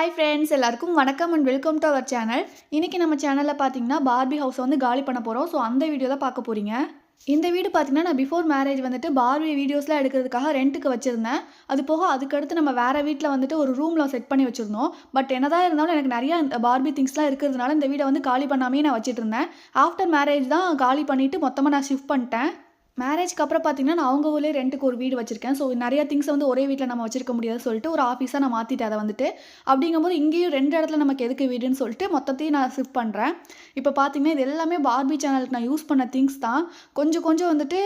Hi friends எல்லாருக்கும் வணக்கம் and welcome to our channel இன்றைக்கி நம்ம சேனலில் பார்த்தீங்கன்னா பார்பி ஹவுஸை வந்து காலி பண்ண போகிறோம் ஸோ அந்த வீடியோ தான் பார்க்க போகிறீங்க இந்த வீடு பார்த்தீங்கன்னா நான் பிஃபோர் மேரேஜ் வந்துட்டு பார்பி வீடியோஸ்லாம் எடுக்கிறதுக்காக ரெண்ட்டுக்கு வச்சுருந்தேன். அது போக அதுக்கடுத்து நம்ம வேறு வீட்டில் வந்துட்டு ஒரு ரூமில் செட் பண்ணி வச்சுருந்தோம். பட் என்னதான் இருந்தாலும் எனக்கு நிறையா இந்த பார்பி திங்ஸ்லாம் இருக்கிறதுனால இந்த வீடை வந்து காலி பண்ணாமே நான் வச்சுட்டு இருந்தேன். ஆஃப்டர் மேரேஜ் தான் காலி பண்ணிவிட்டு மொத்தமாக நான் ஷிஃப்ட் பண்ணிட்டேன். மேரேஜ்க்கு அப்புறம் பார்த்தீங்கன்னா நான் அவங்க ஊர்லேயே ரெண்ட்டுக்கு ஒரு வீடு வச்சிருக்கேன். ஸோ நிறைய திங்ஸ் வந்து ஒரே வீட்டில் நம்ம வச்சிருக்க முடியாது சொல்லிட்டு ஒரு ஆஃபீஸாக நான் மாற்றிட்டேன் அதை வந்துட்டு. அப்படிங்கும்போது இங்கேயும் ரெண்டு இடத்துல நமக்கு எதுக்கு வீடுன்னு சொல்லிட்டு மொத்தத்தையும் நான் ஷிஃப்ட் பண்ணுறேன் இப்போ பார்த்தீங்கன்னா இது எல்லாமே பார்பி சேனலுக்கு நான் யூஸ் பண்ண திங்ஸ் தான். கொஞ்சம் கொஞ்சம் வந்துட்டு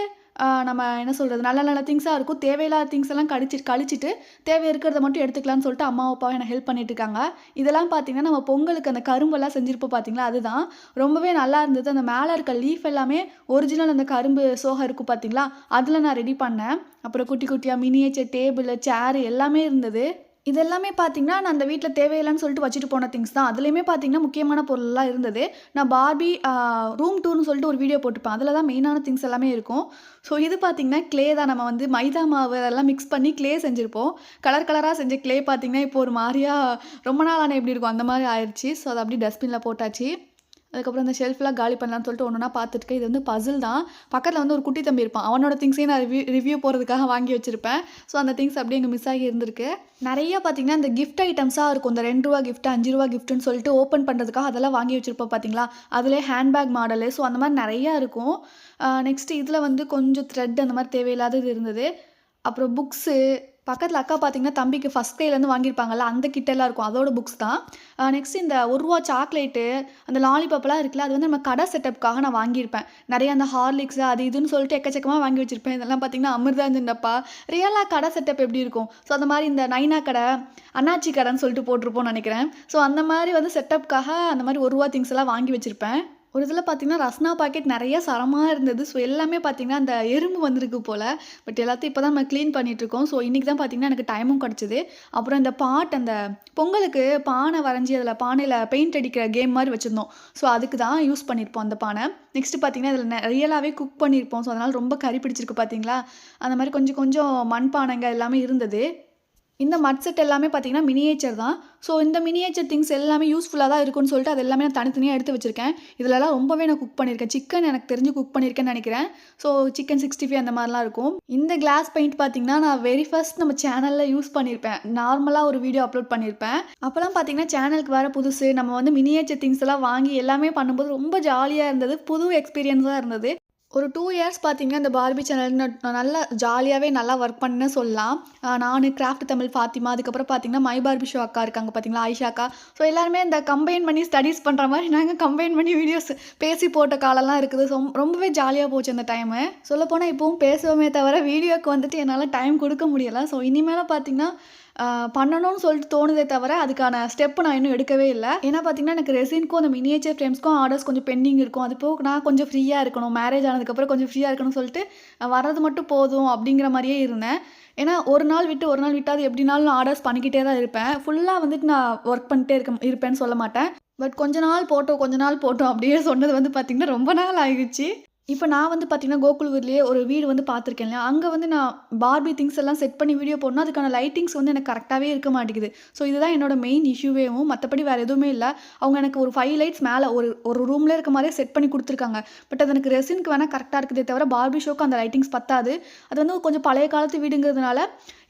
நம்ம என்ன சொல்கிறது நல்ல நல்ல திங்ஸாக இருக்கும். தேவையில்லாத திங்ஸ் எல்லாம் கழிச்சு கழிச்சிட்டு தேவை இருக்கிறத மட்டும் எடுத்துக்கலாம்னு சொல்லிட்டு அம்மா அப்பாவும் எனக்கு ஹெல்ப் பண்ணிட்டு இருக்காங்க. இதெல்லாம் பார்த்தீங்கன்னா நம்ம பொங்கலுக்கு அந்த கரும்பெல்லாம் செஞ்சிருப்போம் பார்த்தீங்களா அதுதான். ரொம்பவே நல்லா இருந்தது. அந்த மேலே இருக்க லீஃப் எல்லாமே ஒரிஜினல் அந்த கரும்பு சோகம் இருக்கும் பார்த்தீங்களா அதில் நான் ரெடி பண்ணேன். அப்புறம் குட்டி குட்டியாக மினியேச்சர் டேபிள் சேர் எல்லாமே இருந்தது. இது எல்லாமே பார்த்தீங்கன்னா நான் அந்த வீட்டில் தேவையில்லைன்னு சொல்லிட்டு வச்சுட்டு போன திங்ஸ் தான். அதுலேயுமே பார்த்தீங்கன்னா முக்கியமான பொருள்லாம் இருந்தது. நான் பார்பி ரூம் டூர்னு சொல்லிட்டு ஒரு வீடியோ போட்டுப்பேன் அதில் தான் மெயினான திங்ஸ் எல்லாமே இருக்கும். ஸோ இது பார்த்தீங்கன்னா க்ளே தான். நம்ம வந்து மைதா மாவு அதெல்லாம் மிக்ஸ் பண்ணி க்ளே செஞ்சுருப்போம். கலர் கலராக செஞ்ச க்ளே பார்த்தீங்கன்னா இப்போ ஒரு மாதிரியா ரொம்ப நாள் ஆனால் எப்படி இருக்கும்? அந்த மாதிரி ஆயிடுச்சு ஸோ அதை அப்படியே டஸ்ட்பினில் போட்டாச்சு. அதுக்கப்புறம் இந்த ஷெல்ஃப்லாம் காலி பண்ணலாம்னு சொல்லிட்டு ஒன்று ஒன்றா பார்த்துட்டு இது வந்து பசில் தான். பக்கத்தில் வந்து ஒரு குட்டி தம்பி இருப்பான். அவனோட திங்ஸையும் நான் ரிவ்யூ ரிவ்யூ போகிறதுக்காக வாங்கி வச்சுருப்பேன். ஸோ அந்த திங்ஸ் அப்படியே இங்கே மிஸ் ஆகி இருந்திருக்கு. நிறைய பார்த்தீங்கன்னா இந்த கிஃப்ட் ஐட்டம்ஸாக இருக்கும். இந்த ரெண்டு ரூபா கிஃப்ட் அஞ்சு ரூபா கிஃப்ட்னு சொல்லிட்டு ஓப்பன் பண்ணுறதுக்காக அதெல்லாம் வாங்கி வச்சுருப்போம் பார்த்தீங்களா? அதிலே ஹேண்ட்பேக் மாடலு ஸோ அந்த மாதிரி நிறையா இருக்கும். நெக்ஸ்ட் இதில் வந்து கொஞ்சம் த்ரெட் அந்த மாதிரி தேவையில்லாதது இருந்தது. அப்புறம் புக்ஸு பக்கத்தில் அக்கா பார்த்தீங்கன்னா தம்பிக்கு ஃபஸ்ட் கையிலேருந்து வாங்கியிருப்பாங்கல்ல அந்த கிட்டெல்லாம் இருக்கும். அதோட புக்ஸ் தான். நெக்ஸ்ட் இந்த ஒரு ரூபா சாக்லேட்டு அந்த லாலிபாப்லாம் இருக்குல்ல அது வந்து நம்ம கடை செட்டப்புக்காக நான் வாங்கியிருப்பேன். நிறைய அந்த ஹார்லிக்ஸ் அது இதுன்னு சொல்லிட்டு எக்கச்சக்கமாக வாங்கி வச்சிருப்பேன். இதெல்லாம் பார்த்தீங்கன்னா அமிர்தா இருந்தப்பா. ரியலாக கடை செட்டப் எப்படி இருக்கும்? ஸோ அந்த மாதிரி இந்த நைனா கடை அண்ணாச்சி கடைன்னு சொல்லிட்டு போட்டிருப்போம்னு நினைக்கிறேன். ஸோ அந்த மாதிரி வந்து செட்டப்புக்காக அந்த மாதிரி ஒரு ரூபா திங்ஸ் எல்லாம் வாங்கி வச்சுருப்பேன். ஒரு இதில் பார்த்தீங்கன்னா ரஸ்னா பாக்கெட் நிறைய சரமாக இருந்தது. ஸோ எல்லாமே பார்த்தீங்கன்னா அந்த எறும்பு வந்திருக்கு போல். பட் எல்லாத்தையும் இப்போ தான் நம்ம க்ளீன் பண்ணிகிட்ருக்கோம் ஸோ இன்றைக்கி தான் பார்த்திங்கன்னா எனக்கு டைமும் கிடச்சிது. அப்புறம் இந்த பாட் அந்த பொங்கலுக்கு பானை வரைஞ்சி அதில் பானையில் பெயிண்ட் அடிக்கிற கேம் மாதிரி வச்சுருந்தோம். ஸோ அதுக்கு தான் யூஸ் பண்ணியிருப்போம் அந்த பானை. நெக்ஸ்ட்டு பார்த்தீங்கன்னா இதில் ரியலாகவே குக் பண்ணியிருப்போம் ஸோ அதனால் ரொம்ப கறி பிடிச்சிருக்கு பார்த்தீங்களா அந்த மாதிரி கொஞ்சம் கொஞ்சம் மண் பானைங்க எல்லாமே இருந்தது. இந்த மட் செட் எல்லாமே பார்த்தீங்கன்னா மினியேச்சர் தான். ஸோ இந்த மினியேச்சர் திங்ஸ் எல்லாமே யூஸ்ஃபுல்லாக தான் இருக்கும்னு சொல்லிட்டு அது எல்லாமே நான் தனித்தனியாக எடுத்து வச்சிருக்கேன். இதிலலாம் ரொம்பவே நான் குக் பண்ணியிருக்கேன். சிக்கன் எனக்கு தெரிஞ்சு குக் பண்ணியிருக்கேன்னு நினைக்கிறேன். ஸோ சிக்கன் சிக்ஸ்டி ஃபைவ் அந்த மாதிரிலாம் இருக்கும். இந்த கிளாஸ் பெயிண்ட் பார்த்தீங்கன்னா நான் வெரி ஃபர்ஸ்ட் நம்ம சேனலில் யூஸ் பண்ணியிருப்பேன். நார்மலாக ஒரு வீடியோ அப்லோட் பண்ணியிருப்பேன். அப்போலாம் பார்த்தீங்கன்னா சேனலுக்கு வர புதுசு நம்ம வந்து மினியேச்சர் திங்ஸ் எல்லாம் வாங்கி எல்லாமே பண்ணும்போது ரொம்ப ஜாலியாக இருந்தது. புது எக்ஸ்பீரியன்ஸாக இருந்தது. ஒரு டூ இயர்ஸ் பார்த்தீங்கன்னா இந்த பார்பி சேனல் நான் நல்லா ஜாலியாகவே நல்லா ஒர்க் பண்ணேன்னு சொல்லலாம். நான் கிராஃப்ட் தமிழ் ஃபாத்திமா அதுக்கப்புறம் பார்த்தீங்கன்னா மை பார்பி ஷோ அக்கா இருக்காங்க பார்த்தீங்களா ஆயிஷா அக்கா. ஸோ எல்லாருமே இந்த கம்பைன் பண்ணி ஸ்டடீஸ் பண்ணுற மாதிரி நாங்கள் கம்பைன் பண்ணி வீடியோஸ் பேசி போட்ட காலம்லாம் இருக்குது. ஸோ ரொம்பவே ஜாலியாக போச்சு அந்த டைமு சொல்லப்போனால் இப்போவும் பேசுவோமே தவிர வீடியோக்கு வந்துட்டு என்னால் டைம் கொடுக்க முடியலை. ஸோ இனிமேல் பார்த்தீங்கன்னா பண்ணணும்னு சொல்லிட்டு தோணுதே தவிர அதுக்கான ஸ்டெப் நான் இன்னும் எடுக்கவே இல்லை. ஏன்னா பார்த்தீங்கன்னா எனக்கு ரெசின்க்கும் அந்த மினியேச்சர் ஃப்ரேம்ஸ்க்கும் ஆர்டர்ஸ் கொஞ்சம் பெண்டிங் இருக்கும். அது போக நான் கொஞ்சம் ஃப்ரீயாக இருக்கணும். மேரேஜ் ஆனதுக்கப்புறம் கொஞ்சம் ஃப்ரீயாக இருக்கணும்னு சொல்லிட்டு வர்றது மட்டும் போதும் அப்படிங்கிற மாதிரியே இருந்தேன். ஏன்னா ஒரு நாள் விட்டு ஒரு நாள் விட்டு அது எப்படினாலும் நான் ஆர்டர்ஸ் பண்ணிக்கிட்டே தான் இருப்பேன். ஃபுல்லாக வந்துட்டு நான் ஒர்க் பண்ணிட்டே இருக்க இருப்பேன்னு சொல்ல மாட்டேன். பட் கொஞ்ச நாள் போட்டோம் கொஞ்ச நாள் போட்டோம் அப்படியே சொன்னது வந்து பார்த்திங்கன்னா ரொம்ப நாள் ஆகிடுச்சு இப்போ நான் வந்து பார்த்தீங்கன்னா கோகுல்வூர்லேயே ஒரு வீடு வந்து பார்த்துருக்கேன் இல்லையா? அங்கே வந்து நான் பார்பி திங்ஸ் எல்லாம் செட் பண்ணி வீடியோ போடணும். அதுக்கான லைட்டிங்ஸ் வந்து எனக்கு கரெக்டாகவே இருக்க மாட்டேங்குது. ஸோ இதுதான் என்னோட மெயின் இஷ்யூவேவும் மற்றபடி வேறு எதுவுமே இல்லை. அவங்க எனக்கு ஒரு ஃபைவ் லைட்ஸ் மேலே ஒரு ஒரு ரூமில் இருக்க மாதிரியே செட் பண்ணி கொடுத்துருக்காங்க. பட் அது எனக்கு ரெசினுக்கு வேணால் கரெக்டாக இருக்குதே தவிர பார்பி ஷோக்கு அந்த லைட்டிங்ஸ் பத்தாது. அது வந்து கொஞ்சம் பழைய காலத்து வீடுங்கிறதுனால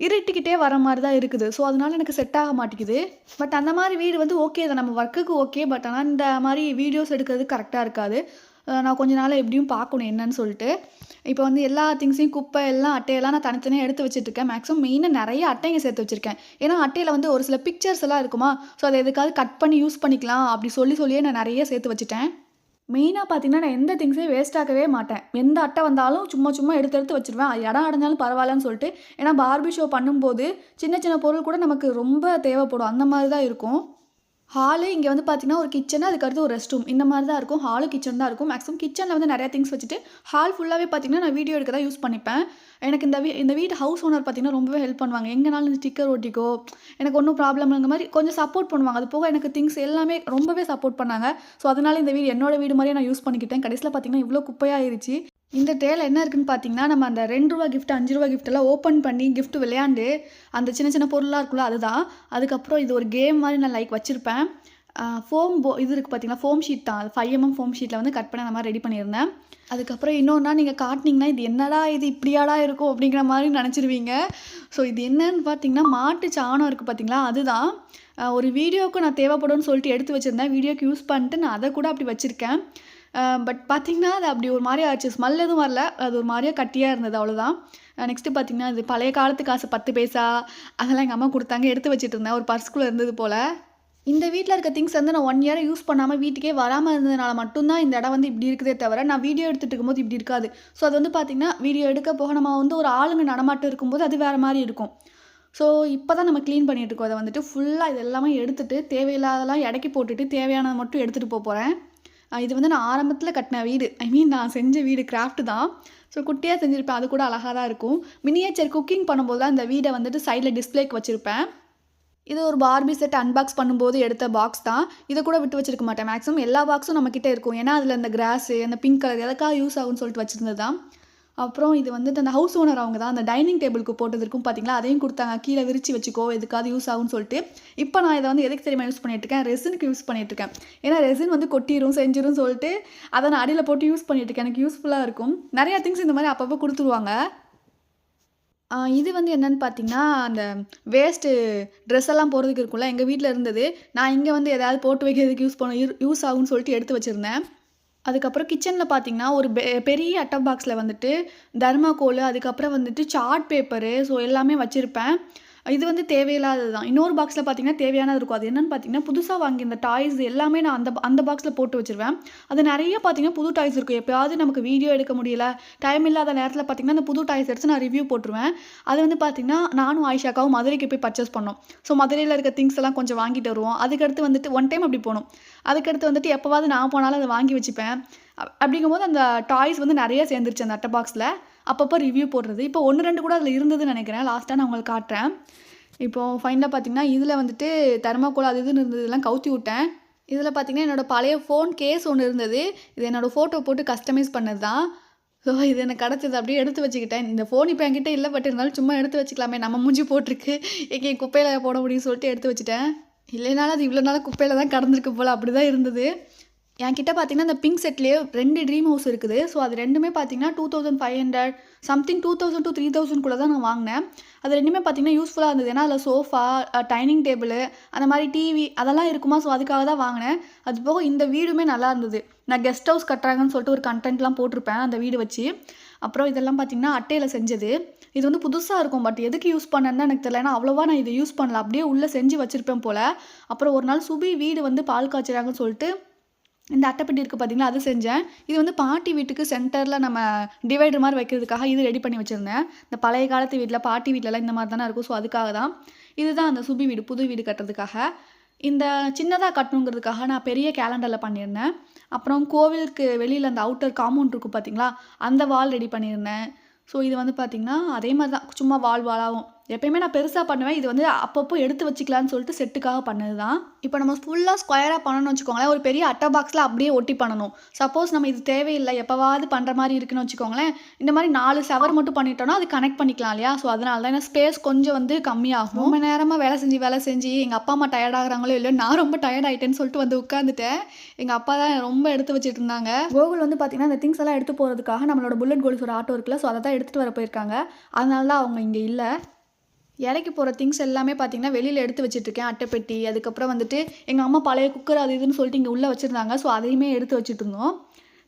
இருட்டிக்கிட்டே வர மாதிரி தான் இருக்குது. ஸோ அதனால எனக்கு செட் ஆக மாட்டேங்குது. பட் அந்த மாதிரி வீடு வந்து ஓகே தான். நம்ம ஒர்க்குக்கு ஓகே பட் ஆனால் இந்த மாதிரி வீடியோஸ் எடுக்கிறது கரெக்டாக இருக்காது. நான் கொஞ்ச நாள் எப்படியும் பார்க்கணும் என்னன்னு சொல்லிட்டு. இப்போ வந்து எல்லா திங்ஸையும் குப்பை எல்லாம் அட்டையெல்லாம் நான் தனித்தனியாக எடுத்து வச்சுட்ருக்கேன் மேக்ஸிமம் மெயினாக நிறைய அட்டைங்க சேர்த்து வச்சுருக்கேன். ஏன்னா அட்டையில் வந்து ஒரு சில பிக்சர்ஸ் எல்லாம் இருக்குமா? ஸோ அதை எதுக்காவது கட் பண்ணி யூஸ் பண்ணிக்கலாம். அப்படி சொல்லி சொல்லியே நான் நிறைய சேர்த்து வச்சுட்டேன். மெயினாக பார்த்தீங்கன்னா நான் எந்த திங்ஸையும் வேஸ்ட் ஆகவே மாட்டேன். எந்த அட்டை வந்தாலும் சும்மா சும்மா எடுத்து எடுத்து வச்சிருவேன். அது இடம் அடைஞ்சாலும் பரவாயில்லன்னு சொல்லிட்டு. ஏன்னா பார்பி ஷோ பண்ணும்போது சின்ன சின்ன பொருள் கூட நமக்கு ரொம்ப தேவைப்படும். அந்த மாதிரி தான் இருக்கும். ஹாலு இங்கே வந்து பார்த்தீங்கன்னா ஒரு கிச்சனு அதுக்கடுத்து ஒரு ரெஸ்ட் ரூம் இந்த மாதிரி தான் இருக்கும். ஹாலு கிச்சன் தான் இருக்கும். மேக்ஸிமம் கிச்சனில் வந்து நிறையா திங்ஸ் வச்சுட்டு ஹால் ஃபுல்லாகவே பார்த்தீங்கன்னா நான் வீடியோ எடுக்க தான் யூஸ் பண்ணிப்பேன். எனக்கு இந்த வீ இந்த வீட்டு ஹவுஸ் ஓனர் பார்த்தீங்கன்னா ரொம்பவே ஹெல்ப் பண்ணுவாங்க. எங்கேனாலும் இந்த ஸ்டிக்கர் ஒட்டிக்கோ எனக்கு ஒன்றும் ப்ராப்ளம் இந்த மாதிரி கொஞ்சம் சப்போர்ட் பண்ணுவாங்க. அது போக எனக்கு திங்ஸ் எல்லாமே ரொம்பவே சப்போர்ட் பண்ணாங்க. ஸோ அதனால் இந்த வீடு என்னோட வீடு மாதிரியே நான் யூஸ் பண்ணிக்கிட்டேன். கடைசியில் பார்த்தீங்கன்னா இவ்வளோ குப்பையாயிருச்சு. இந்த டேல என்ன இருக்குன்னு பார்த்தீங்கன்னா நம்ம அந்த ரெண்டு ரூபா கிஃப்ட் அஞ்சு ரூபா கிஃப்ட்டெல்லாம் எல்லாம் ஓப்பன் பண்ணி கிஃப்ட் விளையாண்டு அந்த சின்ன சின்ன பொருளாக இருக்குல்ல அதுதான். அதுக்கப்புறம் இது ஒரு கேம் மாதிரி நான் லைக் வச்சுருப்பேன். ஃபோம் போ இது இருக்குது பார்த்தீங்கன்னா ஃபோம் ஷீட் தான். அது ஃபைவ் எம்எம் ஃபோம் ஷீட்டில் வந்து கட் பண்ணி அந்த மாதிரி ரெடி பண்ணியிருந்தேன். அதுக்கப்புறம் இன்னொன்னா நீங்கள் காட்டினீங்கன்னா இது என்னடா இது இப்படியாடா இருக்கும் அப்படிங்கிற மாதிரி நினச்சிருவீங்க. ஸோ இது என்னன்னு பார்த்தீங்கன்னா மாட்டு சாணம் இருக்குது பார்த்தீங்களா அதுதான். ஒரு வீடியோவுக்கு நான் தேவைப்படும்னு சொல்லிட்டு எடுத்து வச்சுருந்தேன். வீடியோக்கு யூஸ் பண்ணிட்டு நான் அதை கூட அப்படி வச்சுருக்கேன். பட் பார்த்தீங்கன்னா அது அப்படி ஒரு மாதிரி ஆச்சு. ஸ்மெல் எதுவும் வரல. அது ஒரு மாதிரியாக கட்டியாக இருந்தது அவ்வளோதான் நெக்ஸ்ட்டு பார்த்தீங்கன்னா இது பழைய காலத்து காசு பத்து பைசா அதெல்லாம் எங்கள் அம்மா கொடுத்தாங்க. எடுத்து வச்சுட்டு இருந்தேன். ஒரு பர்ஸ்குள்ளே இருந்தது போல். இந்த வீட்டில் இருக்க திங்ஸ் வந்து நான் ஒன் இயர் யூஸ் பண்ணாமல் வீட்டுக்கே வராமல் இருந்ததுனால மட்டும்தான் இந்த இடம் வந்து இப்படி இருக்குதே தவிர நான் வீடியோ எடுத்துகிட்டு இருக்கும்போது இப்படி இருக்காது. ஸோ அது வந்து பார்த்திங்கன்னா வீடியோ எடுக்க போக நம்ம வந்து ஒரு ஆளுங்க நடமாட்டம் இருக்கும்போது அது வேறு மாதிரி இருக்கும். ஸோ இப்போ தான் நம்ம க்ளீன் பண்ணிட்டு இருக்கோம். அதை வந்துட்டு ஃபுல்லாக இது எல்லாமே எடுத்துகிட்டு தேவையில்லாதெல்லாம் இடக்கி போட்டுட்டு தேவையானதை மட்டும் எடுத்துகிட்டு போக போகிறேன் இது வந்து நான் ஆரம்பத்தில் கட்டின வீடு. ஐ மீன் நான் செஞ்ச வீடு கிராஃப்ட் தான். ஸோ குட்டியாக செஞ்சுருப்பேன். அது கூட அழகாக தான் இருக்கும். மினியேச்சர் குக்கிங் பண்ணும்போது தான் இந்த வீடை வந்துட்டு சைடில் டிஸ்ப்ளேக்கு வச்சுருப்பேன். இது ஒரு பார்பி செட் அன்பாக்ஸ் பண்ணும்போது எடுத்த பாக்ஸ் தான். இதை கூட விட்டு வச்சிருக்க மாட்டேன். மேக்ஸிமம் எல்லா பாக்ஸும் நம்மக்கிட்ட இருக்கும். ஏன்னா அதில் அந்த கிராஸு அந்த பிங்க் கலர் எதுக்காக யூஸ் ஆகும்னு சொல்லிட்டு வச்சுருந்தது தான் அப்புறம் இது வந்துட்டு அந்த ஹவுஸ் ஓனர் அவங்க தான் அந்த டைனிங் டேபிளுக்கு போட்டது இருக்கும் பார்த்தீங்களா அதையும் கொடுத்தாங்க. கீழே விரிச்சு வச்சுக்கோ எதுக்காவது யூஸ் ஆகும்னு சொல்லிட்டு. இப்போ நான் இதை வந்து எதுக்கு தெரியுமா யூஸ் பண்ணிட்டுருக்கேன் ரெசினுக்கு யூஸ் பண்ணிட்டுருக்கேன் ஏன்னா ரெசின் வந்து கொட்டிரும் செஞ்சிரும் சொல்லிட்டு அதை நான் அடியில் போட்டு யூஸ் பண்ணிட்டுருக்கேன் எனக்கு யூஸ்ஃபுல்லாக இருக்கும். நிறையா திங்ஸ் இந்த மாதிரி அப்பப்போ கொடுத்துருவாங்க. இது வந்து என்னன்னு பார்த்தீங்கன்னா அந்த வேஸ்ட்டு ட்ரெஸ் எல்லாம் போகிறதுக்கு இருக்கும்ல எங்கள் வீட்டில் இருந்தது. நான் இங்கே வந்து எதாவது போட்டு வைக்கிறதுக்கு யூஸ் பண்ண யூஸ் ஆகும்னு சொல்லிட்டு எடுத்து வச்சுருந்தேன். அதுக்கப்புறம் கிச்சனில் பார்த்தீங்கன்னா ஒரு பெ- பெரிய அட்டை பாக்ஸில் வந்துட்டு தர்மாக்கோல் அதுக்கப்புறம் வந்துட்டு சார்ட் பேப்பரு ஸோ எல்லாமே வச்சுருப்பேன். இது வந்து தேவையில்லாதது தான் இன்னொரு பாக்ஸில் பார்த்தீங்கன்னா தேவையானது இருக்கும். அது என்னென்னு பார்த்தீங்கன்னா புதுசாக வாங்கி இந்த டாய்ஸ் எல்லாமே நான் அந்த அந்த பாக்ஸில் போட்டு வச்சுருவேன். அது நிறைய பார்த்தீங்கன்னா புது டாய்ஸ் இருக்கும். எப்போயாவது நமக்கு வீடியோ எடுக்க முடியல டைம் இல்லாத நேரத்தில் பார்த்தீங்கன்னா அந்த புது டாய்ஸ் எடுத்து நான் ரிவ்யூ போட்டுருவேன். அது வந்து பார்த்தீங்கன்னா நானும் ஆயிஷாக்காவும் மதுரைக்கு போய் பர்ச்சேஸ் பண்ணோம். ஸோ மதுரையில் இருக்க திங்ஸ் எல்லாம் கொஞ்சம் வாங்கிட்டு வருவோம். அதுக்கடுத்து வந்துட்டு ஒன் டைம் அப்படி போனோம். அதுக்கடுத்து வந்துட்டு எப்போவாவது நான் போனாலும் அதை வாங்கி வச்சுப்பேன். அப்- அப்படிங்கும்போது அந்த டாய்ஸ் வந்து நிறைய சேர்ந்துருச்சு அந்த அட்டை பாக்ஸில் அப்பப்போ ரிவ்யூ போடுறது. இப்போ ஒன்று ரெண்டு கூட அதில் இருந்ததுன்னு நினைக்கிறேன். லாஸ்ட்டாக நான் உங்களுக்கு காட்டுறேன். இப்போ ஃபைனலாக பார்த்தீங்கன்னா இதில் வந்துட்டு தர்மாக்கோல் அது இதுன்னு இருந்ததுலாம் கவுத்தி விட்டேன். இதில் பார்த்தீங்கன்னா என்னோட பழைய ஃபோன் கேஸ் ஒன்று இருந்தது. இது என்னோடய ஃபோட்டோ போட்டு கஸ்டமைஸ் பண்ணது தான் ஸோ இது எனக்கு கிடச்சது. அப்படியே எடுத்து வச்சுக்கிட்டேன். இந்த ஃபோன் இப்போ என்கிட்ட இல்லை பட் இருந்தாலும் சும்மா எடுத்து வச்சுக்கலாமே. நம்ம மூஞ்சி போட்டிருக்கு. எங்கே குப்பையில் போட முடியும்னு சொல்லிட்டு எடுத்து வச்சுட்டேன். இல்லைனாலும் அது இவ்வளோ நாள் குப்பையில் தான் கடந்திருக்கு போல். அப்படி தான் இருந்தது. என்கிட்ட பார்த்தீங்கன்னா இந்த பிங்க் செட்லேயே ரெண்டு ட்ரீம் ஹவுஸ் இருக்குது. ஸோ அது ரெண்டுமே பார்த்தீங்கன்னா two thousand five hundred something two thousand to three thousand கூட தான் நான் வாங்கினேன். அது ரெண்டுமே பார்த்தீங்கன்னா யூஸ்ஃபுல்லாக இருந்தது. ஏன்னா அதில் சோஃபா டைனிங் டேபிள் அந்த மாதிரி டிவி அதெல்லாம் இருக்குமா? ஸோ அதுக்காக தான் வாங்கினேன். அது போக இந்த வீடுமே நல்லா இருந்தது. நான் கெஸ்ட் ஹவுஸ் கட்டுறாங்கன்னு சொல்லிட்டு ஒரு கண்டென்ட்லாம் போட்டிருப்பேன் அந்த வீடு வச்சு. அப்புறம் இதெல்லாம் பார்த்தீங்கன்னா அட்டையில் செஞ்சது. இது வந்து புதுசாக இருக்கும் பட் எதுக்கு யூஸ் பண்ணேன்னு எனக்கு தெரியல. ஏன்னா அவ்வளோவா நான் இதை யூஸ் பண்ணல. அப்படியே உள்ளே செஞ்சு வச்சுருப்பேன் போல். அப்புறம் ஒரு நாள் சுபி வீடு வந்து பால் காய்ச்சிறாங்கன்னு சொல்லிட்டு இந்த அட்டைப்பெட்டி இருக்குது பார்த்தீங்களா அது செஞ்சேன். இது வந்து பாட்டி வீட்டுக்கு சென்டரில் நம்ம டிவைடர் மாதிரி வைக்கிறதுக்காக இது ரெடி பண்ணி வச்சுருந்தேன். இந்த பழைய காலத்து வீட்டில் பாட்டி வீட்டிலலாம் இந்த மாதிரி தானே இருக்கும். ஸோ அதுக்காக தான். இதுதான் அந்த சுபி வீடு புது வீடு கட்டுறதுக்காக. இந்த சின்னதாக கட்டணுங்கிறதுக்காக நான் பெரிய கேலண்டரில் பண்ணியிருந்தேன். அப்புறம் கோவிலுக்கு வெளியில் அந்த அவுட்டர் காம்பவுண்ட் இருக்கும் பார்த்தீங்களா அந்த வால் ரெடி பண்ணியிருந்தேன். ஸோ இது வந்து பார்த்திங்கன்னா அதே மாதிரி தான். சும்மா வால் வாலாகும் எப்பயுமே நான் பெருசாக பண்ணுவேன். இது வந்து அப்பப்போ எடுத்து வச்சுக்கலான்னு சொல்லிட்டு செட்டுக்காக பண்ணது தான் இப்போ நம்ம ஃபுல்லாக ஸ்கொயராக பண்ணணும்னு வச்சுக்கோங்களேன். ஒரு பெரிய அட்டை பாக்ஸில் அப்படியே ஒட்டி பண்ணணும். சப்போஸ் நம்ம இது தேவையில்லை. எப்போவாவது பண்ணுற மாதிரி இருக்குன்னு வச்சுக்கோங்களேன். இந்த மாதிரி நாலு செவர் மட்டும் பண்ணிட்டோம்னா அது கனெக்ட் பண்ணிக்கலாம் இல்லையா? ஸோ அதனால தான் ஏன்னா ஸ்பேஸ் கொஞ்சம் வந்து கம்மியாகும். ரொம்ப நேரமாக வேலை செஞ்சு வேலை செஞ்சு எங்கள் அப்பா அம்மா டயர்ட் ஆகுறாங்களோ இல்லையோ நான் ரொம்ப டயர்ட் ஆகிட்டேன்னு சொல்லிட்டு வந்து உட்காந்துட்டேன் எங்கள் அப்பா தான் ரொம்ப எடுத்து வச்சுட்டு இருந்தாங்க. கோகுல் வந்து பார்த்தீங்கன்னா இந்த திங்ஸ் எல்லாம் எடுத்து போகிறதுக்காக நம்மளோட புல்லட் கோல்ஸ் ஒரு ஆட்டோ இருக்குல்ல ஸோ அதை தான் எடுத்துகிட்டு வர போயிருக்காங்க. அதனால தான் அவங்க இங்கே இல்லை. இலைக்கு போகிற திங்ஸ் எல்லாமே பார்த்தீங்கன்னா வெளியில் எடுத்து வச்சுட்ருக்கேன் அட்டைப்பெட்டி அதுக்கப்புறம் வந்துட்டு எங்கள் அம்மா பழைய குக்கர் அது இதுன்னு சொல்லிட்டு இங்கே உள்ளே வச்சுருந்தாங்க. ஸோ அதையுமே எடுத்து வச்சுட்டு இருந்தோம்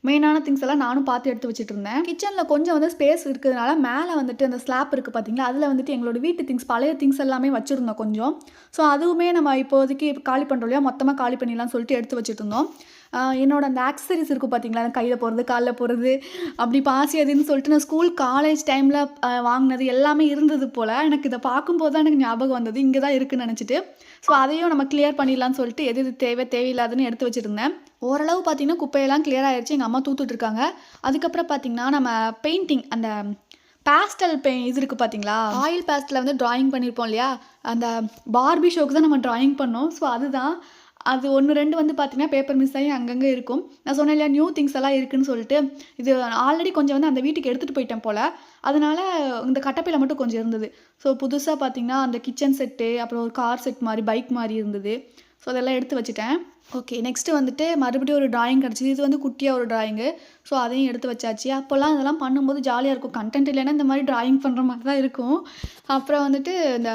மெயினான திங்ஸ் எல்லாம் நானும் பார்த்து எடுத்து வச்சுட்டு இருந்தேன் கிச்சனில் கொஞ்சம் வந்து ஸ்பேஸ் இருக்கிறதுனால மேலே வந்துட்டு அந்த ஸ்லாப் இருக்குது பார்த்தீங்களா அதில் வந்துட்டு எங்களோட வீட்டு திங்ஸ் பழைய திங்ஸ் எல்லாமே வச்சுருந்தோம் கொஞ்சம். ஸோ அதுவுமே நம்ம இப்போதைக்கு காலி பண்ணுறோம் இல்லையா? மொத்தமாக காலி பண்ணிடலாம்னு சொல்லிட்டு எடுத்து வச்சுட்டு இருந்தோம் என்னோட அந்த ஆக்சசரிஸ் இருக்கும் பார்த்தீங்களா கையில் போகிறது காலில் போகிறது அப்படி பாசி அதுன்னு சொல்லிட்டு நான் ஸ்கூல் காலேஜ் டைமில் வாங்கினது எல்லாமே இருந்தது போல் எனக்கு இதை பார்க்கும்போது தான் எனக்கு ஞாபகம் வந்தது. இங்கே தான் இருக்குன்னு நினச்சிட்டு. ஸோ அதையும் நம்ம கிளியர் பண்ணிடலாம்னு சொல்லிட்டு எது எது தேவை தேவையில்லாதுன்னு எடுத்து வச்சுருந்தேன் ஓரளவு பார்த்தீங்கன்னா குப்பையெல்லாம் கிளியர் ஆகிடுச்சு எங்கள் அம்மா தூத்துட்ருக்காங்க அதுக்கப்புறம் பார்த்தீங்கன்னா நம்ம பெயிண்டிங் அந்த பேஸ்டல் பெ இது இருக்குது பார்த்தீங்களா ஆயில் பேஸ்டலில் வந்து ட்ராயிங் பண்ணியிருப்போம் இல்லையா? அந்த பார்பி ஷோக்கு தான் நம்ம ட்ராயிங் பண்ணோம். ஸோ அதுதான். அது ஒன்று ரெண்டு வந்து பார்த்தீங்கன்னா பேப்பர் மிஸ் ஆகி அங்கங்கே இருக்கும். நான் சொன்னேன் இல்லையா நியூ திங்ஸ் எல்லாம் இருக்குன்னு சொல்லிட்டு. இது ஆல்ரெடி கொஞ்சம் வந்து அந்த வீட்டுக்கு எடுத்துகிட்டு போயிட்டேன் போல். அதனால் இந்த கட்டப்பையில் மட்டும் கொஞ்சம் இருந்தது. ஸோ புதுசாக பார்த்தீங்கன்னா அந்த கிச்சன் செட்டு அப்புறம் ஒரு கார் செட் மாதிரி பைக் மாதிரி இருந்தது. ஸோ அதெல்லாம் எடுத்து வச்சுட்டேன். ஓகே நெக்ஸ்ட்டு வந்துட்டு மறுபடியும் ஒரு டிராயிங் கிடச்சிது. இது வந்து குட்டியாக ஒரு டிராயிங்கு ஸோ அதையும் எடுத்து வச்சாச்சு. அப்போல்லாம் இதெல்லாம் பண்ணும்போது ஜாலியாக இருக்கும். கண்டென்ட் இல்லைன்னா இந்த மாதிரி டிராயிங் பண்ணுற மாதிரி தான் இருக்கும். அப்புறம் வந்துட்டு இந்த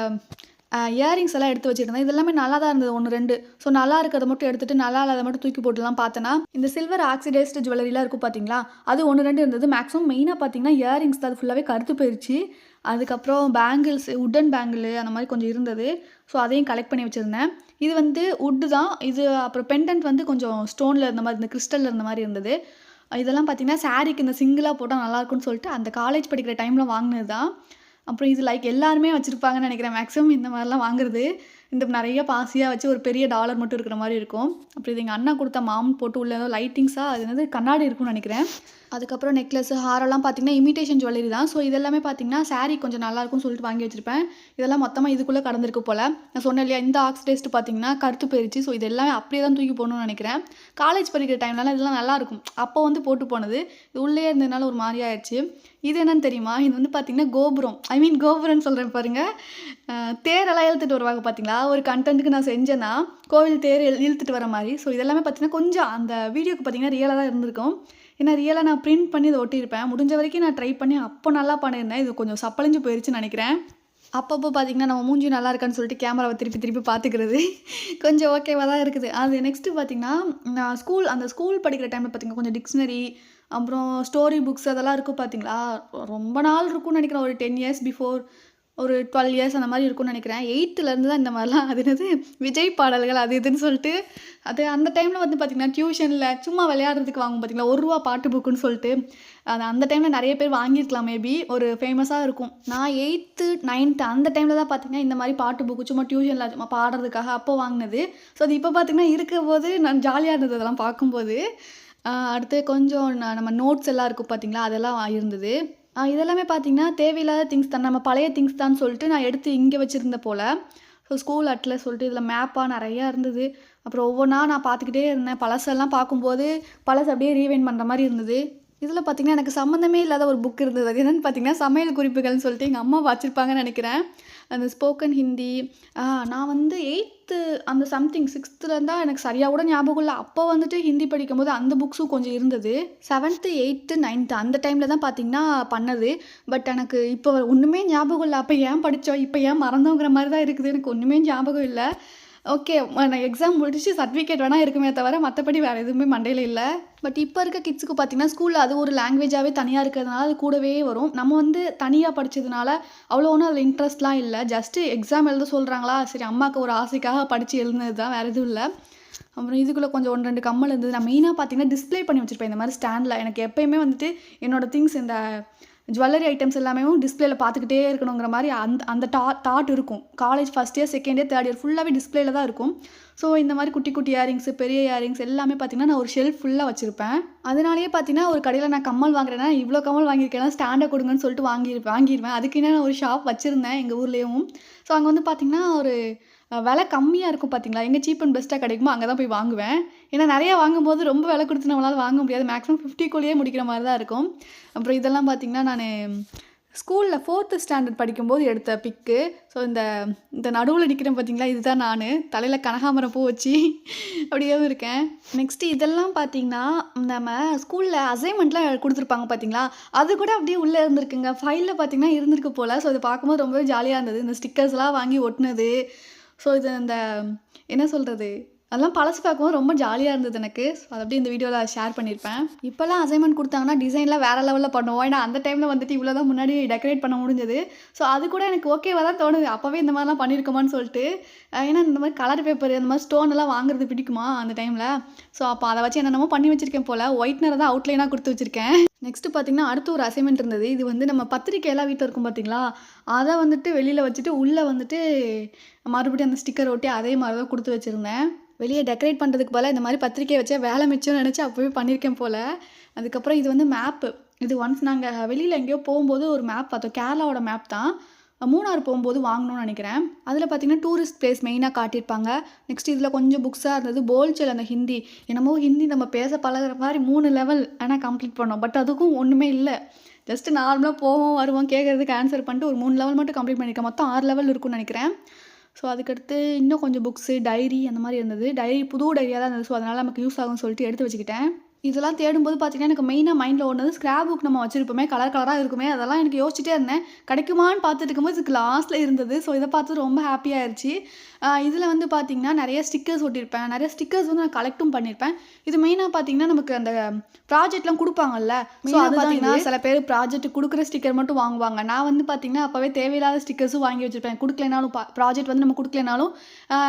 இயரிங்ஸ் எல்லாம் எடுத்து வச்சுருந்தேன் இது எல்லாமே நல்லா தான் இருந்தது. ஒன்று ரெண்டு. ஸோ நல்லா இருக்கிறத மட்டும் எடுத்துகிட்டு நல்லா இல்லாத மட்டும் தூக்கி போட்டுலாம் பார்த்தேன்னா இந்த சில்வர் ஆக்சிடைஸ்டு ஜுவல்லரிலாம் இருக்கும் பார்த்தீங்களா? அது ஒன்று ரெண்டு இருந்தது. மேக்ஸிமம் மெயினாக பார்த்தீங்கன்னா இயரிங்ஸ் தான். அது ஃபுல்லாகவே கருத்து போயிடுச்சு அதுக்கப்புறம் பேங்கிள்ஸ் உட்டன் பேங்கிள் அந்த மாதிரி கொஞ்சம் இருந்தது. ஸோ அதையும் கலெக்ட் பண்ணி வச்சுருந்தேன். இது வந்து உட்டு தான். இது அப்புறம் பெண்டன்ட் வந்து கொஞ்சம் ஸ்டோனில் இருந்த மாதிரி இந்த கிறிஸ்டலில் இருந்த மாதிரி இருந்தது. இதெல்லாம் பார்த்தீங்கன்னா சாரீக்கு இந்த சிங்கிளாக போட்டால் நல்லாயிருக்கும்னு சொல்லிட்டு அந்த காலேஜ் படிக்கிற டைமில் வாங்கினது தான் அப்புறம் இது லைக் எல்லாருமே வச்சுருப்பாங்கன்னு நினைக்கிறேன். மேக்ஸிமம் இந்த மாதிரிலாம் வாங்குறது. இந்த நிறைய பாசியாக வச்சு ஒரு பெரிய டாலர் மட்டும் இருக்கிற மாதிரி இருக்கும். அப்புறம் இது எங்கள் அண்ணா கொடுத்த மாம் போட்டு உள்ள ஏதோ லைட்டிங்ஸாக அது என்னது கண்ணாடி இருக்கும்னு நினைக்கிறேன். அதுக்கப்புறம் நெக்லஸ் ஹாரெல்லாம் பார்த்தீங்கன்னா இமிட்டேஷன் ஜுவல்லரி தான். ஸோ இதெல்லாமே பார்த்தீங்கன்னா saree கொஞ்சம் நல்லா இருக்கும்னு சொல்லிட்டு வாங்கி வச்சுருப்பேன். இதெல்லாம் மொத்தமாக இதுக்குள்ளே கடந்திருக்கு போல். நான் சொன்னேன் இல்லையா இந்த ஆக்சிடைஸ்ட் பார்த்தீங்கன்னா கருத்து போயிருச்சு. ஸோ இது எல்லாமே அப்படியே தான் தூக்கி போகணும்னு நினைக்கிறேன். காலேஜ் படிக்கிற டைம்லலாம் இதெல்லாம் நல்லா இருக்கும். அப்போ வந்து போட்டு போனது. இது உள்ளே இருந்ததுனால ஒரு மாதிரி ஆயிடுச்சு இது என்னன்னு தெரியுமா? இது வந்து பார்த்தீங்கன்னா கோபுரம். ஐ மீன் கோபுரம்னு சொல்கிறேன் பாருங்கள் தேரெல்லாம் இழுத்துட்டு வருவாங்க பார்த்தீங்களா ஒரு கண்டென்ட்டுக்கு நான் செஞ்சேன்னா கோவில் தேர் இழு- இழுத்துட்டு வர மாதிரி. ஸோ இதெல்லாமே பார்த்தீங்கன்னா கொஞ்சம் அந்த வீடியோக்கு பார்த்தீங்கன்னா ரியலாக தான் இருந்திருக்கும். ஏன்னா ரியலாக நான் பிரிண்ட் பண்ணி இதை ஒட்டியிருப்பேன். முடிஞ்ச வரைக்கும் நான் ட்ரை பண்ணி அப்போ நல்லா பண்ணியிருந்தேன். இது கொஞ்சம் சப்பளிஞ்சு போயிருச்சுன்னு நினைக்கிறேன். அப்பப்போ பார்த்தீங்கன்னா நம்ம மூஞ்சி நல்லா இருக்கான்னு சொல்லிட்டு கேமராவை திருப்பி திருப்பி பார்த்துக்கிறது கொஞ்சம் ஓகேவாக தான் இருக்குது. அது நெக்ஸ்ட்டு பார்த்தீங்கன்னா நான் ஸ்கூல் அந்த ஸ்கூல் படிக்கிற டைமில் பார்த்தீங்கன்னா கொஞ்சம் டிக்ஷனரி அப்புறம் ஸ்டோரி புக்ஸ் அதெல்லாம் இருக்கும் பார்த்தீங்களா ரொம்ப நாள் இருக்கும்னு நினைக்கிறேன். ஒரு டென் இயர்ஸ் பிஃபோர் ஒரு டுவெல் இயர்ஸ் அந்த மாதிரி இருக்கும்னு நினைக்கிறேன். எயித்துலேருந்து தான் இந்த மாதிரிலாம் அது என்னது? விஜய் பாடல்கள் அது இதுன்னு சொல்லிட்டு அது அந்த டைமில் வந்து பார்த்திங்கன்னா டியூஷனில் சும்மா விளையாடுறதுக்கு வாங்கும் பார்த்தீங்களா ஒரு ரூபா பாட்டு புக்குன்னு சொல்லிட்டு அது அந்த டைமில் நிறைய பேர் வாங்கியிருக்கலாம் மேபி ஒரு ஃபேமஸாக இருக்கும். நான் எயித்து நைன்த்து அந்த டைமில் தான் பார்த்தீங்கன்னா இந்த மாதிரி பாட்டு புக்கு சும்மா டியூஷனில் சும்மா பாடுறதுக்காக அப்போ வாங்கினது. ஸோ அது இப்போ பார்த்திங்கன்னா இருக்க போது நான் ஜாலியாக இருந்தது அதெல்லாம் பார்க்கும்போது. அடுத்து கொஞ்சம் ந- நம்ம நோட்ஸ் எல்லாம் இருக்கும் பார்த்தீங்களா அதெல்லாம் இருந்தது. இதெல்லாமே பார்த்தீங்கன்னா தேவையில்லாத திங்ஸ் தான். நம்ம பழைய திங்ஸ் தான் சொல்லிட்டு நான் எடுத்து இங்கே வச்சுருந்த போல். ஸோ ஸ்கூல் அட்டில் சொல்லிட்டு இதில் மேப்பாக நிறையா இருந்தது. அப்புறம் ஒவ்வொன்றா நான் பார்த்துக்கிட்டே இருந்தேன். பழசெல்லாம் பார்க்கும்போது பழசு அப்படியே ரீவைன் பண்ணுற மாதிரி இருந்தது. இதில் பார்த்தீங்கன்னா எனக்கு சம்மந்தமே இல்லாத ஒரு புக் இருந்தது. அது என்னென்னு பார்த்தீங்கன்னா சமையல் குறிப்புகள்னு சொல்லிட்டு எங்கள் அம்மா வச்சுருப்பாங்கன்னு நினைக்கிறேன். அந்த ஸ்போக்கன் ஹிந்தி நான் வந்து எயித்து அந்த சம்திங் சிக்ஸ்த்தில் எனக்கு சரியாக கூட ஞாபகம் இல்லை. அப்போ வந்துட்டு ஹிந்தி படிக்கும்போது அந்த புக்ஸும் கொஞ்சம் இருந்தது. செவன்த்து எயித்து நைன்த்து அந்த டைமில் தான் பார்த்தீங்கன்னா பண்ணது. பட் எனக்கு இப்போ ஒன்றுமே ஞாபகம் இல்லை. அப்போ ஏன் படித்தோம் இப்போ ஏன் மறந்தோங்கிற மாதிரி தான் இருக்குது. எனக்கு ஒன்றுமே ஞாபகம் இல்லை. ஓகே நான் எக்ஸாம் முடிச்சு சர்டிஃபிகேட் வேணால் இருக்குமே தவிர மற்றபடி வேறு எதுவுமே மண்டையில் இல்லை. பட் இப்போ இருக்க கிட்ஸுக்கு பார்த்தீங்கன்னா ஸ்கூலில் அது ஒரு லாங்குவேஜாகவே தனியாக இருக்கிறதுனால அது கூடவே வரும். நம்ம வந்து தனியாக படித்ததுனால அவ்வளோ ஒன்றும் அதில் இன்ட்ரெஸ்ட்லாம் இல்லை. ஜஸ்ட்டு எக்ஸாம் எழுத சொல்கிறாங்களா சரி அம்மாவுக்கு ஒரு ஆசைக்காக படித்து எழுதுனது தான் வேறு எதுவும் இல்லை. அப்புறம் இதுக்குள்ளே கொஞ்சம் ஒன்று ரெண்டு கம்மல் இருந்தது. நான் மெயினாக பார்த்தீங்கன்னா டிஸ்ப்ளே பண்ணி வச்சுருப்பேன் இந்த மாதிரி ஸ்டாண்டில் எனக்கு எப்பயுமே வந்துட்டு என்னோட திங்ஸ் இந்த ஜுவல்லரி ஐட்டம்ஸ் எல்லாமே டிஸ்பிளேல பார்த்துக்கிட்டே இருக்கணுங்கிற மாதிரி அந்த அந்த டா தாட் இருக்கும். College first year second year third year ஃபுல்லாகவே டிஸ்பிளேல தான் இருக்கும். ஸோ இந்த மாதிரி குட்டி குட்டி இயரிங்ஸ் பெரிய இயரிங்ஸ் எல்லாமே பார்த்தீங்கன்னா நான் ஒரு ஷெல்ஃப் ஃபுல்லாக வச்சுருப்பேன். அதனாலேயே பார்த்தீங்கன்னா ஒரு கடையில் நான் கம்மல் வாங்குறேன்னா இவ்வளோ கம்மல் வாங்கியிருக்கேன் ஸ்டாண்டாக கொடுங்கன்னு சொல்லிட்டு வாங்கி வாங்கிடுவேன் அதுக்கு நான் ஒரு ஷாப் வச்சுருந்தேன் எங்கள் ஊர்லேயும். ஸோ அங்கே வந்து பார்த்தீங்கன்னா ஒரு விலை கம்மியாக இருக்கும் பார்த்தீங்களா? எங்கே சீப் அண்ட் பெஸ்ட்டாக கிடைக்குமோ அங்கே தான் போய் வாங்குவேன். ஏன்னா நிறையா வாங்கும்போது ரொம்ப விலை கொடுத்து நம்மளால் வாங்க முடியாது. மேக்ஸிமம் ஃபிஃப்டிக்குள்ளேயே முடிக்கிற மாதிரி தான் இருக்கும். அப்புறம் இதெல்லாம் பார்த்தீங்கன்னா நான் ஸ்கூலில் ஃபோர்த்து ஸ்டாண்டர்ட் படிக்கும்போது எடுத்த பிக்கு ஸோ இந்த இந்த நடுவில் நிற்கிறேன் பார்த்தீங்களா இதுதான் நான். தலையில் கனகாமரம் பூ வச்சு அப்படியே இருக்கேன். நெக்ஸ்ட்டு இதெல்லாம் பார்த்தீங்கன்னா நம்ம ஸ்கூலில் அசைன்மெண்ட்லாம் கொடுத்துருப்பாங்க பார்த்தீங்களா அது கூட அப்படியே உள்ளே இருந்திருக்குங்க. ஃபைலில் பார்த்தீங்கன்னா இருந்திருக்கு போல். ஸோ அதை பார்க்கும்போது ரொம்பவே ஜாலியாக இருந்தது. இந்த ஸ்டிக்கர்ஸ்லாம் வாங்கி ஒட்டினது. ஸோ இது இந்த என்ன சொல்கிறது அதெல்லாம் பழசு பார்க்கவும் ரொம்ப ஜாலியாக இருந்தது எனக்கு. ஸோ அதை அப்படியே இந்த வீடியோவில் ஷேர் பண்ணியிருப்பேன் இப்போல்லாம் அசைன்மெண்ட் கொடுத்தாங்கன்னா டிசைன்லாம் வேறு லெவலில் பண்ணுவோம். ஏன்னா அந்த டைமில் வந்துட்டு இவ்வளோ தான் முன்னாடி டெக்கரேட் பண்ண முடிஞ்சது. ஸோ அது கூட எனக்கு ஓகேவாக தான் தோணுது. அப்போவே இந்த மாதிரிலாம் பண்ணியிருக்கோமான்னு சொல்லிட்டு. ஏன்னா இந்த மாதிரி கலர் பேப்பர் இந்த மாதிரி ஸ்டோன் எல்லாம் வாங்குறது பிடிக்குமா அந்த டைமில் ஸோ அப்போ அதை வச்சு என்னென்னமோ பண்ணி வச்சுருக்கேன் போல். ஒயிட்னர் தான் அவுட்லைனாக கொடுத்து வச்சுருக்கேன். நெக்ஸ்ட்டு பார்த்தீங்கன்னா அடுத்து ஒரு அசைன்மெண்ட் இருந்தது. இது வந்து நம்ம பத்திரிக்கை எல்லாம் வீட்டில் இருக்கும் பார்த்தீங்களா அதை வந்துட்டு வெளியில் வச்சுட்டு உள்ளே வந்துட்டு மறுபடியும் அந்த ஸ்டிக்கர் ஒட்டி அதே மாதிரி தான் கொடுத்து வச்சுருந்தேன். வெளியே டெக்கரேட் பண்ணுறதுக்கு போல் இந்த மாதிரி பத்திரிக்கை வச்சா வேலை மிச்சம்னு நினச்சி அப்போவே பண்ணியிருக்கேன் போல். அதுக்கப்புறம் இது வந்து மேப்பு இது ஒன்ஸ் நாங்கள் வெளியில் எங்கேயோ போகும்போது ஒரு மேப் பார்த்தோம். கேரளாவோட மேப் தான். மூணார் போகும்போது வாங்கணும்னு நினைக்கிறேன். அதில் பார்த்தீங்கன்னா டூரிஸ்ட் பிளேஸ் மெயினாக காட்டியிருப்பாங்க. நெக்ஸ்ட் இதில் கொஞ்சம் புக்ஸாக இருந்தது போல்ச்சல் அந்த ஹிந்தி என்னமோ ஹிந்தி நம்ம பேச பழகுற மாதிரி மூணு லெவல் ஆனால் கம்ப்ளீட் பண்ணோம். பட் அதுக்கும் ஒன்றுமே இல்லை. ஜஸ்ட் நார்மலாக போவோம் வருவோம் கேட்குறதுக்கு ஆன்சர் பண்ணிட்டு ஒரு மூணு லெவல் மட்டும் கம்ப்ளீட் பண்ணியிருக்கேன். மொத்தம் ஆறு லெவல் இருக்கும்னு நினைக்கிறேன். ஸோ அதுக்கடுத்து இன்னும் கொஞ்சம் புக்ஸு டைரி அந்த மாதிரி இருந்தது. டைரி புது டைரியாக தான் இருந்தது. ஸோ அதனால் நமக்கு யூஸ் ஆகும்னு சொல்லிட்டு எடுத்து வச்சுக்கிட்டேன். இதெல்லாம் தேடும்போது பார்த்தீங்கன்னா எனக்கு மெயினாக மைண்டில் ஓடுனது ஸ்க்ராப் புக் நம்ம வச்சிருப்போமே கலர் கலராக இருக்குமே அதெல்லாம் எனக்கு யோசிச்சுட்டே இருந்தேன். கிடைக்குமான்னு பார்த்துட்டு இருக்கும்போது இதுக்கு லாஸ்ட்டில் இருந்தது. ஸோ இதை பார்த்து ரொம்ப ஹாப்பியாகிருச்சு இதில் வந்து பார்த்தீங்கன்னா நிறைய ஸ்டிக்கர்ஸ் ஒட்டியிருப்பேன். நிறைய ஸ்டிக்கர்ஸ் வந்து நான் கலெக்ட்டும் பண்ணியிருப்பேன். இது மெயினாக பார்த்தீங்கன்னா நமக்கு அந்த ப்ராஜெக்ட்லாம் கொடுப்பாங்கல்ல. ஸோ அது பார்த்தீங்கன்னா சில பேர் ப்ராஜெக்ட் கொடுக்குற ஸ்டிக்கர் மட்டும் வாங்குவாங்க. நான் வந்து பார்த்தீங்கன்னா அப்போவே தேவையில்லாத ஸ்டிக்கர்ஸும் வாங்கி வச்சிருப்பேன். கொடுக்கலனாலும் ப்ராஜெக்ட் வந்து நம்ம கொடுக்கலனாலும்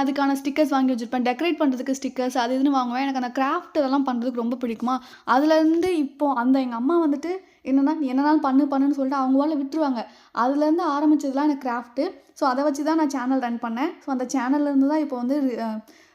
அதுக்கான ஸ்டிக்கர்ஸ் வாங்கி வச்சிருப்பேன். டெக்கரேட் பண்ணுறதுக்கு ஸ்டிக்கர்ஸ் அது இதுன்னு வாங்குவேன். எனக்கு அந்த கிராஃப்ட் இதெல்லாம் பண்ணுறதுக்கு ரொம்ப பிடிக்குமா. அதுலேருந்து இப்போ அந்த எங்கள் அம்மா வந்துட்டு என்னென்னா நீ பண்ணு பண்ணுன்னு சொல்லிட்டு அவங்க வாழ விட்டுருவாங்க. அதுலேருந்து ஆரம்பிச்சதுலாம் எனக்கு கிராஃப்ட்டு ஸோ அதை வச்சு தான் நான் சேனல் ரன் பண்ணேன். ஸோ அந்த சேனல்லேருந்து தான் இப்போ வந்து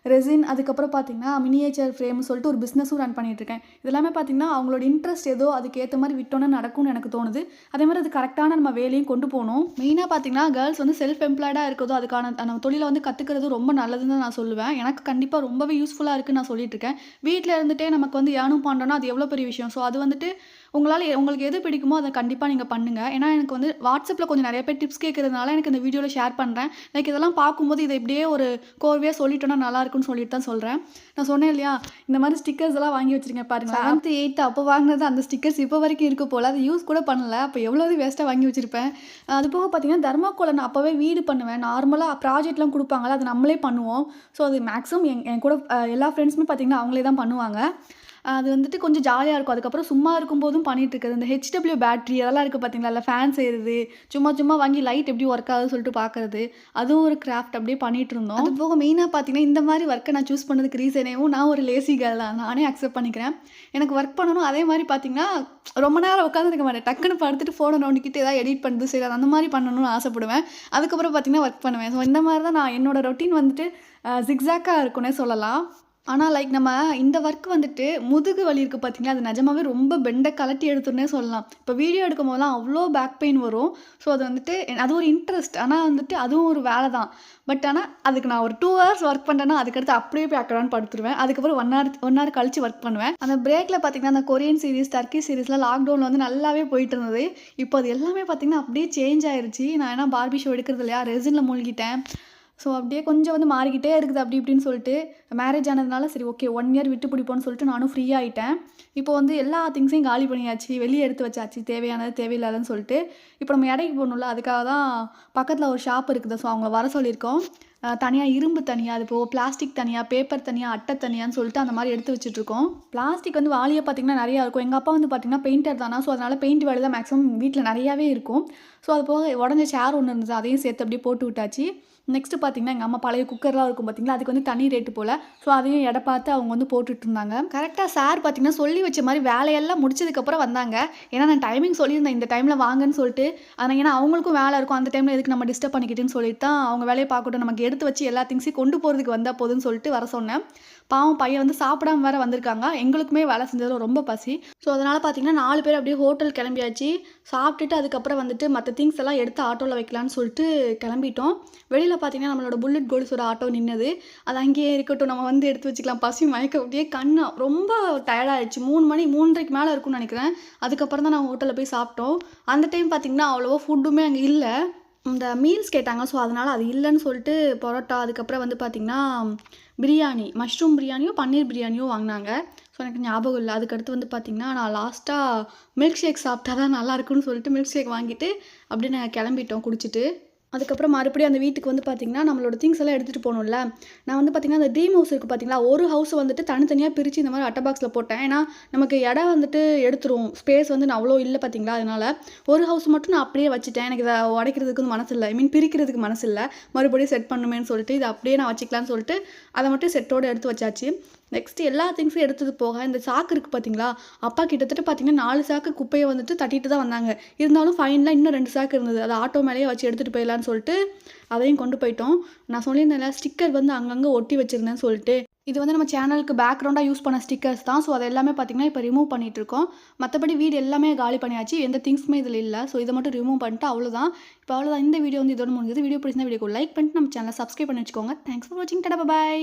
ரெசின் அதுக்கப்புறம் பார்த்தீங்கன்னா மினியேச்சர் ஃப்ரேம்னு சொல்லிட்டு ஒரு பிஸ்னஸும் ரன் பண்ணிகிட்ருக்கேன் இதெல்லாமே பார்த்தீங்கன்னா அவங்களோட இன்ட்ரெஸ்ட் ஏதோ அதுக்கேற்ற மாதிரி விட்டோன்னே நடக்கும்னு எனக்கு தோணுது. அதே மாதிரி அது கரெக்டான நம்ம வேலையும் கொண்டு போகணும். மெயினாக பார்த்தீங்கன்னா கேர்ள்ஸ் வந்து செல்ஃப் எம்ப்ளாய்டாக இருக்கிறதோ அதுக்கான நம்ம தொழிலை வந்து கற்றுக்கிறது ரொம்ப நல்லதுன்னு தான் நான் சொல்லுவேன். எனக்கு கண்டிப்பாக ரொம்பவே யூஸ்ஃபுல்லாக இருக்குன்னு நான் சொல்லிட்டு இருக்கேன் வீட்டில் இருந்துகிட்டே நமக்கு வந்து ஏனும் பண்ணுறோன்னா அது எவ்வளோ பெரிய விஷயம்? ஸோ அது வந்துட்டு உங்களால் எ- உங்களுக்கு எது பிடிக்குமோ அதை கண்டிப்பாக நீங்கள் பண்ணுங்கள் ஏன்னா எனக்கு வந்து வாட்ஸ்அப்பில் கொஞ்சம் நிறைய பேர் டிப்ஸ் கேட்குறதுனால எனக்கு இந்த வீடியோவில் ஷேர் பண்ணுறேன் லைக் இதெல்லாம் பார்க்கும்போது இதை இப்படியே ஒரு கோர்வையாக சொல்லிட்டோன்னா நல்லாயிருக்குன்னு சொல்லிட்டு தான் சொல்கிறேன் நான் சொன்னேன் இல்லையா இந்த மாதிரி ஸ்டிக்கர்ஸ் எல்லாம் வாங்கி வச்சிருக்கேன் பாருங்க செவன்த் எயித்து அப்போ வாங்கினது அந்த ஸ்டிக்கர்ஸ் இப்போ வரைக்கும் இருக்க போல். அதை யூஸ் கூட பண்ணல. அப்போ எவ்வளோ வேஸ்ட்டாக வாங்கி வச்சுருப்பேன். அது போக பார்த்தீங்கன்னா தர்மாக்கோலை நான் அப்போவே வீடு பண்ணுவேன். நார்மலாக ப்ராஜெக்ட்லாம் கொடுப்பாங்களா அது நம்மளே பண்ணுவோம். ஸோ அது மேக்ஸிமம் என் என் கூட எல்லா ஃப்ரெண்ட்ஸுமே பார்த்தீங்கன்னா அவங்களே தான் பண்ணுவாங்க. அது வந்துட்டு கொஞ்சம் ஜாலியாக இருக்கும். அதுக்கப்புறம் சும்மா இருக்கும்போதும் பண்ணிகிட்டு இருக்குது இந்த ஹெச்டபிள்யூ பேட்ரி அதெல்லாம் இருக்குது பார்த்தீங்களா இல்லை ஃபேன் செய்கிறது சும்மா சும்மா வாங்கி லைட் எப்படி ஒர்க் ஆகுதுன்னு சொல்லிட்டு பார்க்குறது அதுவும் ஒரு கிராஃப்ட் அப்படியே பண்ணிகிட்டு இருந்தோம். அது போக மெயினாக பார்த்தீங்கன்னா இந்த மாதிரி ஒர்க்கை நான் சூஸ் பண்ணதுக்கு ரீசனேவும் நான் ஒரு லேசி கேர்ள் தான். நானே அக்செப்ட் பண்ணிக்கிறேன். எனக்கு ஒர்க் பண்ணணும். அதே மாதிரி பார்த்தீங்கன்னா ரொம்ப நேரம் உட்காந்துருக்க மாட்டேன். டக்குன்னு படுத்துட்டு ஃபோனை நோண்டிக்கிட்டு ஏதாவது எடிட் பண்ணுறது சரி அந்த மாதிரி பண்ணணும்னு ஆசைப்படுவேன். அதுக்கப்புறம் பார்த்தீங்கன்னா ஒர்க் பண்ணுவேன். ஸோ இந்த மாதிரி தான் நான் என்னோட ரொட்டீன் வந்துட்டு ஜிக்ஸாக்காக இருக்குன்னே சொல்லலாம். ஆனால் லைக் நம்ம இந்த ஒர்க் வந்துட்டு முதுகு வலி இருக்குது பார்த்தீங்களா அது நிஜமாவே ரொம்ப பெண்டை கலட்டி எடுத்துருன்னே சொல்லலாம். இப்போ வீடியோ எடுக்கும் போதெல்லாம் அவ்வளோ பேக் பெயின் வரும். ஸோ அது வந்துட்டு அது ஒரு இன்ட்ரெஸ்ட் ஆனால் வந்துட்டு அதுவும் ஒரு வேலை தான் பட் ஆனால் அதுக்கு நான் ஒரு டூ ஹவர்ஸ் ஒர்க் பண்ணேன்னா அதுக்கடுத்து அப்படியே போய் அக்கடான்னு படுத்துருவேன். அதுக்கப்புறம் ஒன் ஹவர் ஒன் ஹவர் கழிச்சு ஒர்க் பண்ணுவேன். அந்த பிரேக்கில் பார்த்தீங்கன்னா அந்த கொரியன் சீரிஸ் டர்க்கி சீரிஸ்லாம் லாக்டவுனில் வந்து நல்லாவே போயிட்டு இருந்தது. இப்போ அது எல்லாமே பார்த்தீங்கன்னா அப்படியே சேஞ்ச் ஆயிடுச்சு நான் ஏன்னா பார்பி ஷோ எடுக்கிறது இல்லையா? ரெசினில் மூழ்கிட்டேன். ஸோ அப்படியே கொஞ்சம் வந்து மாறிக்கிட்டே இருக்குது அப்படி இப்படின்னு சொல்லிட்டு மேரேஜ் ஆனதுனால சரி ஓகே ஒன் இயர் விட்டு பிடிப்போன்னு சொல்லிட்டு நானும் ஃப்ரீ ஆகிட்டேன் இப்போ வந்து எல்லா திங்ஸையும் காலி பண்ணியாச்சு வெளியே எடுத்து வச்சாச்சு தேவையானது தேவையில்லாதன்னு சொல்லிட்டு. இப்போ நம்ம இடைக்கு போகணும்ல அதுக்காக தான் பக்கத்தில் ஒரு ஷாப் இருக்குது. ஸோ அவங்கள வர சொல்லியிருக்கோம். தனியாக இரும்பு தனியாக அது போக பிளாஸ்டிக் தனியாக பேப்பர் தனியாக அட்டை தனியான்னு சொல்லிட்டு அந்த மாதிரி எடுத்து வச்சுட்ருக்கோம். பிளாஸ்டிக் வந்து வாலியாக பார்த்தீங்கன்னா நிறையா இருக்கும். எங்கள் அப்பா வந்து பார்த்திங்கன்னா பெயிண்டர் தானா? ஸோ அதனால் பெயிண்ட் வேலை தான் மேக்ஸிமம் வீட்டில் நிறையாவே இருக்கும். ஸோ அது போக உடஞ்ச சேர் ஒன்று இருந்தது அதையும் சேர்த்து அப்படியே போட்டு விட்டாச்சு. நெக்ஸ்ட்டு பார்த்தீங்கன்னா எங்கள் அம்மா பழைய குக்கர்லாம் இருக்கும் பார்த்தீங்களா அதுக்கு வந்து தனி ரேட்டு போல். ஸோ அதையும் எடை பார்த்து அவங்க வந்து போட்டுட்டு இருந்தாங்க. கரெக்டாக சார் பார்த்தீங்கன்னா சொல்லி வச்ச மாதிரி வேலையெல்லாம் முடிச்சதுக்கப்புறம் வந்தாங்க. ஏன்னா நான் டைமிங் சொல்லியிருந்தேன். இந்த டைமில் வாங்கன்னு சொல்லிட்டு. ஆனால் ஏன்னா அவங்களுக்கும் வேலை இருக்கும். அந்த டைமில் எதுக்கு நம்ம டிஸ்டர்ப் பண்ணிக்கிட்டுன்னு சொல்லிட்டு தான் அவங்க வேலையை பார்க்கட்டும். நமக்கு எடுத்து வச்சு எல்லா திங்ஸையும் கொண்டு போகிறதுக்கு வந்தால் போதுன்னு சொல்லிட்டு வர சொன்னேன். பாவம் பையன் வந்து சாப்பிடாம வேற வந்திருக்காங்க. எங்களுக்குமே வேலை செஞ்சதில் ரொம்ப பசி. ஸோ அதனால் பார்த்தீங்கன்னா நாலு பேர் அப்படியே ஹோட்டல் கிளம்பியாச்சு. சாப்பிட்டுட்டு அதுக்கப்புறம் வந்துட்டு மற்ற திங்ஸ் எல்லாம் எடுத்து ஆட்டோவில் வைக்கலான்னு சொல்லிட்டு கிளம்பிட்டோம். வெளியில் பார்த்தீங்கன்னா நம்மளோட புல்லட் கோல்ஸோட ஆட்டோ நின்னது. அது அங்கேயே இருக்கட்டும். நம்ம வந்து எடுத்து வச்சுக்கலாம். பசி மயக்க அப்படியே கண்ணு ரொம்ப டயர்டாகிடுச்சு மூணு மணி மூன்றரைக்கு மேலே இருக்கும்னு நினைக்கிறேன். அதுக்கப்புறம் தான் நான் ஹோட்டலில் போய் சாப்பிட்டோம். அந்த டைம் பார்த்தீங்கன்னா அவ்வளோவா ஃபுட்டுமே அங்கே இல்லை. இந்த மீல்ஸ் கேட்டாங்க. ஸோ அதனால் அது இல்லைன்னு சொல்லிட்டு பரோட்டா அதுக்கப்புறம் வந்து பார்த்திங்கன்னா பிரியாணி மஷ்ரூம் பிரியாணியோ பன்னீர் பிரியாணியோ வாங்கினாங்க. ஸோ எனக்கு ஞாபகம் இல்லை. அதுக்கடுத்து வந்து பார்த்திங்கன்னா நான் லாஸ்ட்டாக மில்க் ஷேக் சாப்பிட்டா தான் நல்லாயிருக்குன்னு சொல்லிட்டு மில்க் ஷேக் வாங்கிட்டு அப்படியே நாங்கள் கிளம்பிட்டோம் குடிச்சிட்டு. அதுக்கப்புறம் மறுபடியும் அந்த வீட்டுக்கு வந்து பார்த்திங்கன்னா நம்மளோட திங்ஸ் எல்லாம் எடுத்துகிட்டு போகணும்ல. நான் வந்து பார்த்திங்கன்னா அந்த ட்ரீம் ஹவுஸ் இருக்குது பார்த்தீங்களா ஒரு ஹவுஸ் வந்துட்டு தனித்தனியாக பிரித்து இந்த மாதிரி அட்டை பாக்ஸில் போட்டேன். ஏன்னா நமக்கு இடம் வந்துட்டு எடுத்துரும். ஸ்பேஸ் வந்து நான் அவ்வளோ இல்லை பார்த்தீங்களா அதனால் ஒரு ஹவுஸ் மட்டும் நான் அப்படியே வச்சுட்டேன். எனக்கு இதை உடைக்கிறதுக்கு வந்து மனசு இல்லை ஐ மீன் பிரிக்கிறதுக்கு மனசு இல்லை மறுபடியும் செட் பண்ணுமேன்னு சொல்லிட்டு இதை அப்படியே நான் வச்சுக்கலான்னு சொல்லிட்டு அதை மட்டும் செட்டோடு எடுத்து வச்சாச்சு. நெக்ஸ்ட் எல்லா திங்ஸும் எடுத்தது போக. இந்த சாக்கு இருக்குது பார்த்தீங்களா அப்பா கிட்டத்தட்ட பார்த்தீங்கன்னா நாலு சாக்கு குப்பையை வந்துட்டு தட்டிட்டு தான் வந்தாங்க. இருந்தாலும் ஃபைனலாக இன்னும் ரெண்டு சாக்கு இருந்தது. அதை ஆட்டோ மேலேயே வச்சு எடுத்துகிட்டு போயிடலான்னு சொல்லிட்டு அதையும் கொண்டு போயிட்டோம். நான் சொல்லியிருந்தேன்ல ஸ்டிக்கர் வந்து அங்கங்கே ஒட்டி வச்சுருந்தேன்னு சொல்லிட்டு. இது வந்து நம்ம சேனலுக்கு பேக்ரவுண்டாக யூஸ் பண்ண ஸ்டிக்கர்ஸ் தான். ஸோ அது எல்லாமே பார்த்தீங்கன்னா இப்போ ரிமூவ் பண்ணிகிட்டு இருக்கோம். மற்றபடி வீடு எல்லாமே காலி பண்ணியாச்சு. எந்த திங்ஸுமே இதில் இல்லை. ஸோ இதை மட்டும் ரிமூவ் பண்ணிட்டு அவ்வளோதான் இப்போ அவ்வளோதான் இந்த வீடியோ வந்து இதோட முடிஞ்சது. வீடியோ பிடிச்சிருந்தா வீடியோ லைக் பண்ணிட்டு நம்ம சேனலை சப்ஸ்கிரைப் பண்ணி வச்சுக்கோங்க. தேங்க்ஸ் ஃபார் வாட்சிங் டடா பாய்